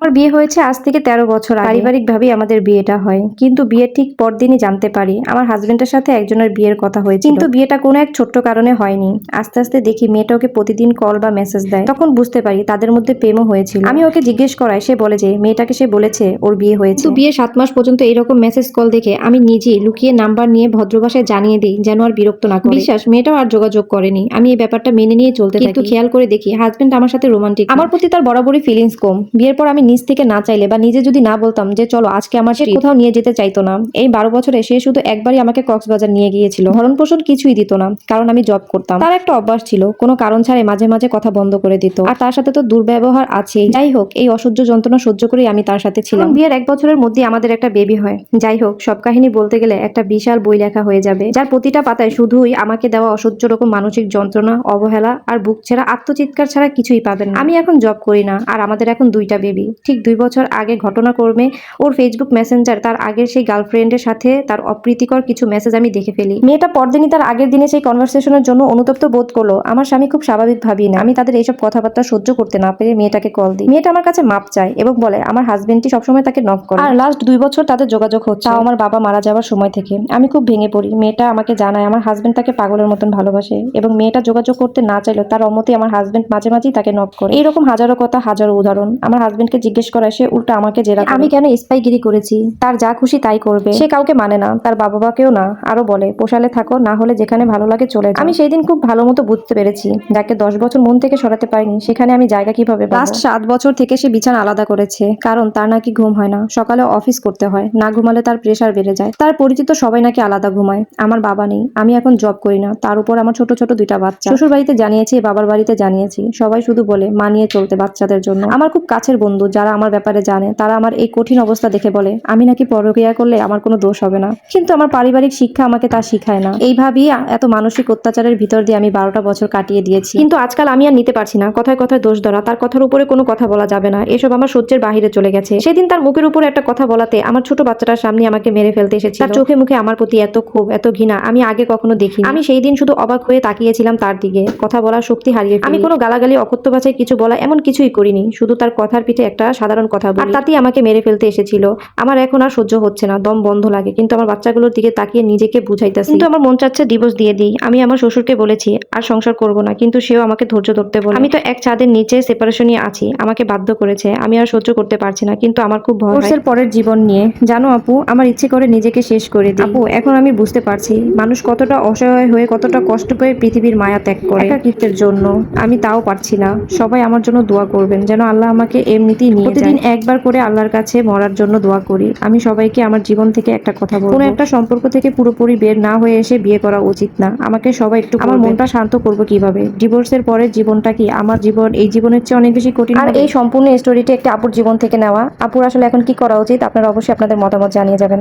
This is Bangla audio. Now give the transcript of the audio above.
আমার বিয়ে হয়েছে আজ থেকে তেরো বছর আগে। পারিবারিক ভাবেই আমাদের বিয়েটা হয়। কিন্তু বিয়ের ঠিক পরদিনই জানতে পারি আমার হাজবেন্ডের সাথে একজনের বিয়ের কথা হয়েছে কিন্তু বিয়েটা কোনো এক ছোট্ট কারণে হয়নি। আস্তে আস্তে দেখি মেয়েটা ওকে প্রতিদিন কল বা মেসেজ দেয়। তখন বুঝতে পারি তাদের মধ্যে প্রেমও হয়েছিল। আমি ওকে জিজ্ঞেস করাই সে বলে যে মেয়েটাকে সে বলেছে ওর বিয়ে হয়েছে। বিয়ে সাত মাস পর্যন্ত এরকম মেসেজ কল দেখে আমি নিজে লুকিয়ে নাম্বার নিয়ে ভদ্রভাষায় জানিয়ে দিই যেন আর বিরক্ত না করে। বিশ্বাস মেয়েটাও আর যোগাযোগ করেনি। আমি এই ব্যাপারটা মেনে নিয়ে চলতে থাকি। কিন্তু খেয়াল করে দেখি হাজবেন্ড আমার সাথে রোমান্টিক আমার প্রতি তার বরাবরই ফিলিংস কম। বিয়ের পর আমি নিজ থেকে না চাইলে বা নিজে যদি না বলতাম যে চলো আজকে আমার সে কোথাও নিয়ে যেতে চাইতো না। এই বারো বছরে সে শুধু একবারই আমাকে কক্সবাজার নিয়ে গিয়েছিল। ভরণ পোষণ কিছুই দিত না কারণ আমি জব করতাম। তার একটা অভ্যাস ছিল কোনো কারণ ছাড়াই মাঝে মাঝে কথা বন্ধ করে দিত। আর তার সাথে তো দুর্ব্যবহার আছেই। যাই হোক এই অসহ্য যন্ত্রণা সহ্য করেই আমি তার সাথে ছিলাম। বিয়ের এক বছরের মধ্যে আমাদের একটা বেবি হয়। যাই হোক সব কাহিনী বলতে গেলে একটা বিশাল বই লেখা হয়ে যাবে। যার প্রতিটা পাতায় শুধুই আমাকে দেওয়া অসহ্য রকম মানসিক যন্ত্রণা অবহেলা আর বুক ছেঁড়া আত্মচিৎকার ছাড়া কিছুই পাবেন আমি এখন জব করি না আর আমাদের এখন দুইটা বেবি ঠিক দুই বছর আগে ঘটনা ঘটনাক্রমে ওর ফেসবুক মেসেঞ্জার তার আগের সেই গার্লফ্রেন্ডের সাথে তার অপ্রীতিকর কিছু মেসেজ আমি দেখে ফেলি। মেয়েটা পরদিনই তার আগের দিনে সেই কনভারসেশনের জন্য অনুতপ্ত বোধ করল। আমার স্বামী খুব স্বাভাবিক ভাবি না। আমি তাদের এইসব কথাবার্তা সহ্য করতে না পেরে মেয়েটাকে কল দিই। মেয়েটা আমার কাছে মাপ চায় এবং বলে আমার হাজবেন্ডটি সবসময় তাকে নক করে। আর লাস্ট দুই বছর তাদের যোগাযোগ হচ্ছে। তাও আমার বাবা মারা যাওয়ার সময় থেকে। আমি খুব ভেঙে পড়ি। মেয়েটা আমাকে জানায় আমার হাজবেন্ড তাকে পাগলের মতন ভালোবাসে এবং মেয়েটা যোগাযোগ করতে না চাইলেও তার অমতে আমার হাজবেন্ড মাঝে মাঝেই তাকে নক করে। এইরকম হাজারো কথা হাজারো উদাহরণ। আমার হাজবেন্ডকে জিজ্ঞেস করায় সে উল্টা আমাকে জেরা আমি কেন স্পাইগিরি করেছি? তার যা খুশি তাই করবে। সে কাউকে মানে না তার বাবা মাকেও না আরও বলে পোষালে থাকো না হলে যেখানে ভালো লাগে চলে আমি সেই দিন খুব ভালো মতো বুঝতে পেরেছি যাকে দশ বছর মন থেকে সরাতে পারিনি সেখানে আমি জায়গা কীভাবে লাস্ট সাত বছর থেকে সে বিছানা আলাদা করেছে কারণ তার নাকি ঘুম হয় না। সকালে অফিস করতে হয় না ঘুমালে তার প্রেশার বেড়ে যায়। তার পরিচিত সবাই নাকি আলাদা ঘুমায় আমার বাবা নেই আমি এখন জব করি না তার উপর আমার ছোট ছোট দুইটা বাচ্চা। শ্বশুর বাড়িতে জানিয়েছি বাবার বাড়িতে জানিয়েছি সবাই শুধু বলে মানিয়ে চলতে বাচ্চাদের জন্য। আমার খুব কাছের বন্ধু যারা আমার ব্যাপারে জানে, তারা আমার এই কঠিন অবস্থা দেখে বলে, আমি নাকি পরক্রিয়া করলে আমার কোনো দোষ হবে না? কিন্তু আমার পারিবারিক শিক্ষা আমাকে তা শিখায় না। এইভাবেই এত মানসিক অত্যাচারের ভিতর দিয়ে আমি বারোটা বছর কাটিয়ে দিয়েছি। কিন্তু আজকাল আমি আর নিতে পারছি না। কথায় কথায় দোষ ধরা, তার কথার উপরে কোনো কথা বলা যাবে না। এসব আমার সহ্যের বাহিরে চলে গেছে। সেদিন তার মুখের উপরে একটা কথা বলাতে আমার ছোট বাচ্চাটার সামনে আমাকে মেরে ফেলতে এসেছে তার চোখে মুখে আমার প্রতি এত ক্ষোভ, এত ঘৃণা, আমি আগে কখনো দেখি আমি সেই দিন শুধু অবাক হয়ে তাকিয়েছিলাম তার দিকে। কথা বলার শক্তি হারিয়ে আমি কোনো গালাগালি, অকথ্য ভাষায় কিছু বলা, এমন কিছুই করিনি। শুধু তার কথার পিঠে একটা সাধারণ কথা আর তাতেই আমাকে মেরে ফেলতে এসেছিল। আমার এখন আর সহ্য হচ্ছে না দম বন্ধ লাগে। কিন্তু আমার বাচ্চাগুলোর দিকে তাকিয়ে নিজেকে বুঝাইতেছি। কিন্তু আমার মন চাচ্ছে ডিভোর্স দিয়ে দিই। আমি আমার শ্বশুরকে বলেছি আর সংসার করব না। কিন্তু সেও আমাকে ধৈর্য ধরতে বলে আমি তো এক ছাদের নিচে সেপারেশনই আছি। আমাকে বাধ্য করেছে। আমি আর সহ্য করতে পারছি না কিন্তু আমার খুব ভয় হয়। পরের জীবন নিয়ে জানো আপু আমার ইচ্ছে করে নিজেকে শেষ করে দিই। আপু এখন আমি বুঝতে পারছি মানুষ কতটা অসহায় হয়ে কতটা কষ্ট পেয়ে পৃথিবীর মায়া ত্যাগ করে। একাকিত্বের জন্য। আমি তাও পারছি না। সবাই আমার জন্য দোয়া করবেন যেন আল্লাহ আমাকে এমনিতেই প্রতিদিন একবার করে আল্লাহর কাছে মরার জন্য দোয়া করি। আমি সবাইকে আমার জীবন থেকে একটা কথা বলব। কোনো একটা সম্পর্ক থেকে পুরোপুরি বের না হয়ে এসে বিয়ে করা উচিত না। আমাকে সবাই একটু আমার মনটা শান্ত করব কীভাবে? ডিভোর্সের পরে জীবনটা কি? আমার জীবন এই জীবনের চেয়ে অনেক বেশি কঠিন আর এই সম্পূর্ণ স্টোরিটি একটা আপুর জীবন থেকে নেওয়া। আপুর আসলে এখন কি করা উচিত? আপনারা অবশ্যই আপনাদের মতামত জানিয়ে যাবেন।